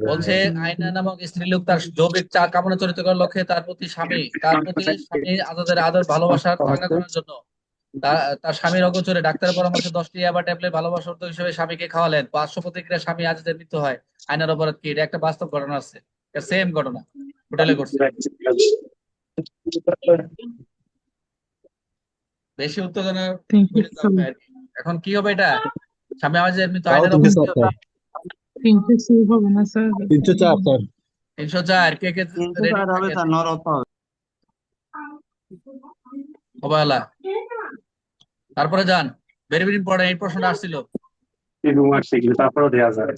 বলছে আয়না নামক স্ত্রী লোক তার জৈবিক চা কামনা চরিত্র করার লক্ষ্যে তার প্রতি স্বামী তার প্রতি স্বামী আজাদের আদর ভালোবাসা চাঙ্গা করার জন্য। তার স্বামীর অগোচরে ডাক্তারের পরামর্শে দশটি ইয়াবা ট্যাবলেট ভালোবাসার উদ্যোগ হিসেবে স্বামীকে খাওয়ালেন। পার্শ্ব প্রতিক্রিয়া স্বামী আজাদের মৃত্যু হয়। আয়নার অপরাধ কি? এটা একটা বাস্তব ঘটনা আছে। সেম ঘটনা। হোটেলে ঘটছে বেশি উত্তেজনা। এখন কি হবে এটা? কি হবে? তিনশো সেভ হবে না স্যার? তিনশো চার স্যার। তিনশো চার কে কে তিনশো ready চার হবে? স্যার নর হতে হবে। অবহেলা। তারপরে যান ভেরি ভেরি ইম্পর্টেন্ট এই প্রশ্নটা আসছিল। তারপরেও দেওয়া যায়।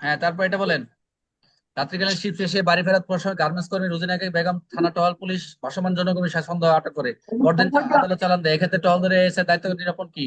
হ্যাঁ তারপর এটা বলেন। রাত্রিকালীন শিফট শেষে বাড়ি ফেরার পর গার্মেন্টস কর্মী রুজিনাকে বেগম থানা টহল পুলিশ ভাসমান জনকর্মী সন্দেহ আটক করে। পরদিন আদালত চালান দেয়। এক্ষেত্রে টহল ধরে এসে দায়িত্ব নিরাপন কি?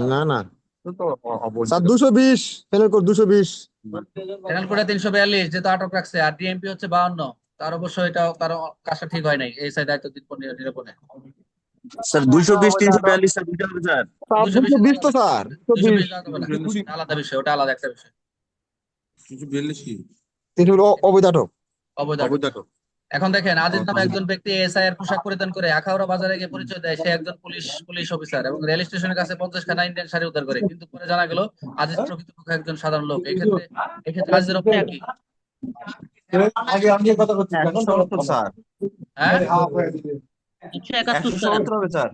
না না না। স্যার দুশো বিশ ফেনাল কোড দুশো বিশ। প্যানেল কোডে তিনশো বিয়াল্লিশ যেহেতু আটক রাখছে। আর ডিএমপি হচ্ছে বাউন্ন তার অবশ্যই এটা তার কাজটা ঠিক হয় নাই এই সাইড দায়িত্ব নিরাপন- স্যার দুইশো বিশ তিনশো বিয়াল্লিশ স্যার দুইটা হবে স্যার। স্যার দুশো দুশো বিশ তো স্যার দুশো দুশো বিশ। বিশ দেওয়া যাবে না। আলাদা বিষয় ওটা আলাদা একটা বিষয়। অবৈধ আটক অবৈধ আটক। এখন দেখেন আজিজ নামে একজন ব্যক্তি এসআই এর পোশাক পরিধান করে আখাউড়া বাজারে গিয়ে পরিচয় দেয় সে একজন পুলিশ পুলিশ অফিসার এবং রেল স্টেশনের কাছে পঞ্চাশ খানা ইন্ডিয়ান শাড়ি উদ্ধার করে। কিন্তু পরে জানা গেল আজিজ প্রকৃতপক্ষে একজন সাধারণ লোক। এক্ষেত্রে এক্ষেত্রে আজিজের অপেক্ষা কি? স্যার। হ্যাঁ? স্যার।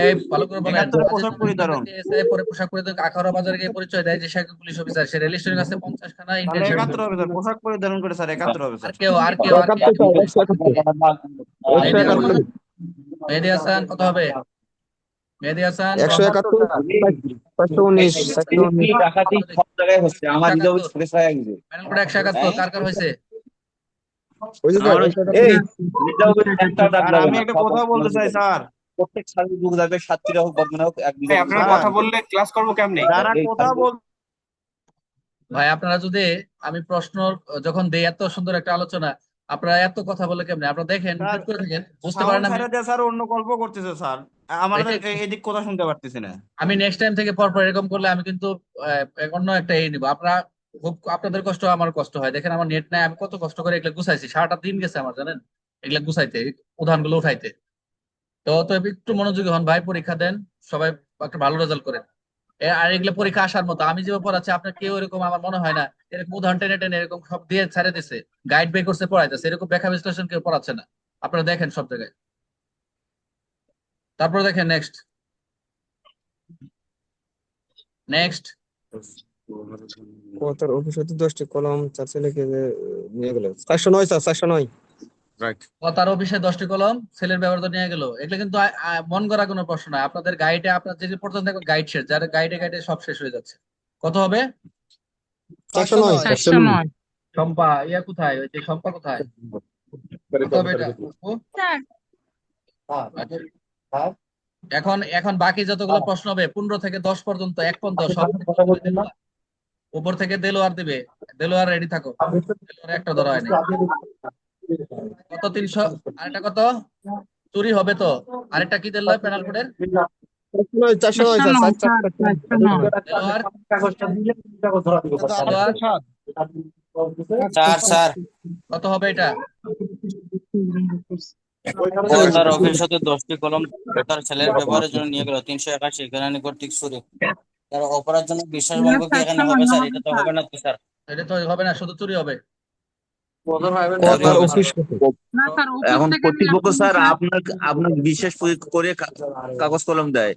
এই ভালো করে বলেন। পোশাক পরিধান। এসআই পরে পোশাক পরিধান করে আখাউড়া বাজারে গিয়ে পরিচয় দেয় যে সে পুলিশ অফিসার। সে রেল স্টেশনের কাছে পঞ্চাশ খানা ইন্ডিয়ান একাত্তর হবে স্যার পোশাক পরিধান করে স্যার একাত্তর হবে আর স্যার কেউ আর কেউ। মেহেদি হাসান কত হবে? মেহেদি হাসান একশো একাত্তর উনিশ সব জায়গায় হচ্ছে আমার হয়ে একশো একাত্তর কার কার হয়েছে? করে লাগবে আমি একটা কথা বলতে চাই স্যার। প্রত্যেক যাবে সাতটিরা হোক বদমানা হোক এক ভাই আপনারা। কথা বললে ক্লাস করব কেমনে? যারা কথা বল ভাই আপনারা যদি আমি প্রশ্ন যখন দেই এত সুন্দর একটা আলোচনা আপনারা এত কথা বলে কেমনে? আপনারা দেখেন করে থাকেন বুঝতে পারেন দিয়ে স্যার অন্য গল্প করতেছে স্যার। আমাদের এদিক কথা শুনতে পারতেছি না। আমি নেক্সট টাইম থেকে পরপর এরকম করলে আমি কিন্তু আহ, অন্য একটা এই নিব। আপনারা খুব আপনাদের কষ্ট আমার কষ্ট হয়। দেখেন আমার নেট নাই আমি কত কষ্ট করে এগুলো গুছাইছি। সারাটা দিন গেছে আমার জানেন? এগুলা গুছাইতে উদাহরণগুলো উঠাইতে। তো তো একটু মনোযোগী হন, ভাই, পরীক্ষা দেন, সবাই একটা ভালো রেজাল্ট করেন। আর এগুলো পরীক্ষা আসার মতো, আমি যেভাবে পড়াচ্ছি আপনার কেউ এরকম আমার মনে হয় না, এরকম উদাহরণ টেনে টেনে এরকম সব দিয়ে ছেড়ে দিছে গাইড বের করছে, পড়াইতেছে, এরকম ব্যাখ্যা বিশ্লেষণ কেউ পড়াচ্ছে না। আপনারা দেখেন সব জায়গায়। তারপর দেখেন নেক্সট নেক্সট কতার অফিস হতে দশটি কলম চার ছেলেকে নিয়ে গেল। চারশো নয়, স্যার, চারশো নয়। ও তার অফিসে দশটি কলম ছেলের ব্যবহার নিয়ে গেল। এগুলো কিন্তু মন করা কোনো প্রশ্ন নয় আপনাদের গাইডে আপনার যে পর্যন্ত দেখো গাইড শেষ। যার গাইডে গাইডে সব শেষ হয়ে যাচ্ছে। কত হবে? শম্পা ইয়া কোথায়? ওই যে শম্পা কোথায়? কত হবে এটা? আচ্ছা। এখন এখন বাকি যতগুলো প্রশ্ন হবে পনেরো থেকে দশ পর্যন্ত এক পর্যন্ত সব উপর থেকে দেলোয়ার দিবে। দেলোয়ার রেডি থাকো। দেলোয়ার একটা ধরা হয়নি। কত তিনশো? আরেকটা কত? চুরি হবে তো। আরেকটা কি দিল প্যানাল কোডের কত হবে এটা? তার অফিস হতে দশটি কলম তার ছেলের ব্যবহারের জন্য নিয়ে গেল তিনশো একাশি কেরানি কর্তৃক সুরে তার অপরাধ জন্য কি এখানে হবে স্যার? এটা তো হবে না তো স্যার। এটা তো হবে না শুধু চুরি হবে কতার অফিস হতে না স্যার উপর এখন কর্তৃপক্ষ স্যার আপনার আপনার বিশেষ করে কাগজ কলম দেয়।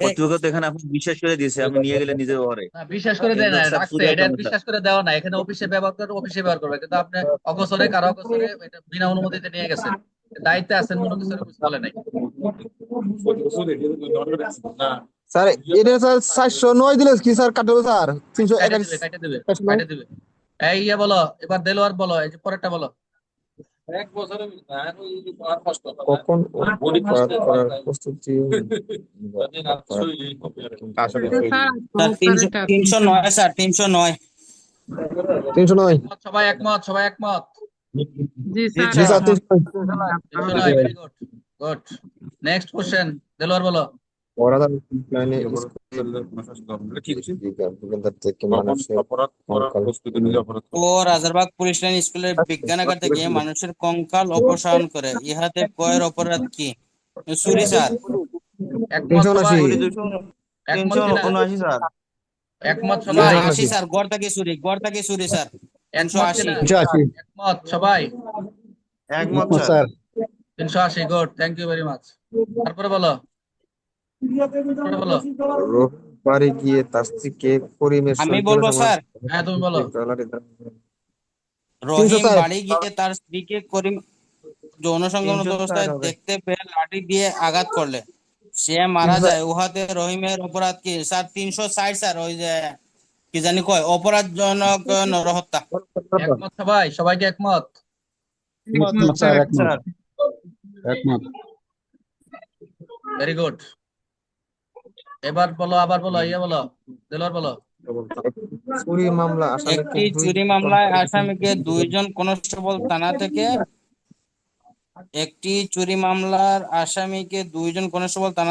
কর্তৃপক্ষ তো এখানে আপনি বিশ্বাস করে দিয়েছে আমি নিয়ে গেলে নিজের ঘরে। বিশ্বাস করে দেয় না রাখছে এটা বিশ্বাস করে দেওয়া না এখানে অফিসে ব্যবহার করে অফিসে ব্যবহার করবে কিন্তু আপনি অগোচরে কারও অগোচরে এটা বিনা অনুমতিতে নিয়ে গেছেন। দায়িত্বে আছেন মনে কিছু বলে নাই। স্যার এটা স্যার চারশো নয় দিলে কি স্যার কাটবে স্যার? তিনশো কাটে একাশি দিবে কাটে দিবে। এই ইয়ে বলো এবার দেলোয়ার বলো এই যে পরেরটা বলো। কখন করার প্রস্তুতি আসলে স্যার স্যার তিনশো তিনশো নয় স্যার তিনশো নয়। তিনশো নয়? সবাই একমত সবাই একমত। জি স্যার তিনশো নয়। গুড নেক্সট কোশ্চেন দেলোয়ার বলো। অপরাধ মানুষের কঙ্কাল ও রাজারবাগ পুলিশ লাইন স্কুলের বিজ্ঞানাগার থেকে মানুষের কঙ্কাল অপসারণ করে ইহাতে কয়ের অপরাধ কি চুরি স্যার একমত সবাই। আশি স্যার গড় থেকে চুরি গড় থেকে চুরি স্যার তিনশো আশি একমত সবাই একমত স্যার স্যার তিনশো আশি good thank you very much তারপরে বলো রোববারে গিয়ে তার স্ত্রীকে করিমের আমি বলব স্যার। হ্যাঁ তুমি বলো। রহিম বাড়ি গিয়ে তার স্ত্রীকে করিম যৌন সংক্রমণ অবস্থায় দেখতে পেয়ে লাঠি দিয়ে আঘাত করলে। সে মারা যায়। উহাতে রহিমের অপরাধ কি? স্যার তিনশো ষাট স্যার ওই যে কি জানি কয়? অপরাধজনক নরহত্যা। একমত সবাই? সবাইকে একমত? স্যার স্যার ভেরি গুড এবার বলো আবার বলো ইয়ে বলো দেলোয়ার বলো। চুরি মামলা একটি চুরি মামলায় আসামিকে দুইজন কনস্টেবল থানা থেকে একটি চুরি মামলার আসামিকে দুইজন কনস্টেবল থানা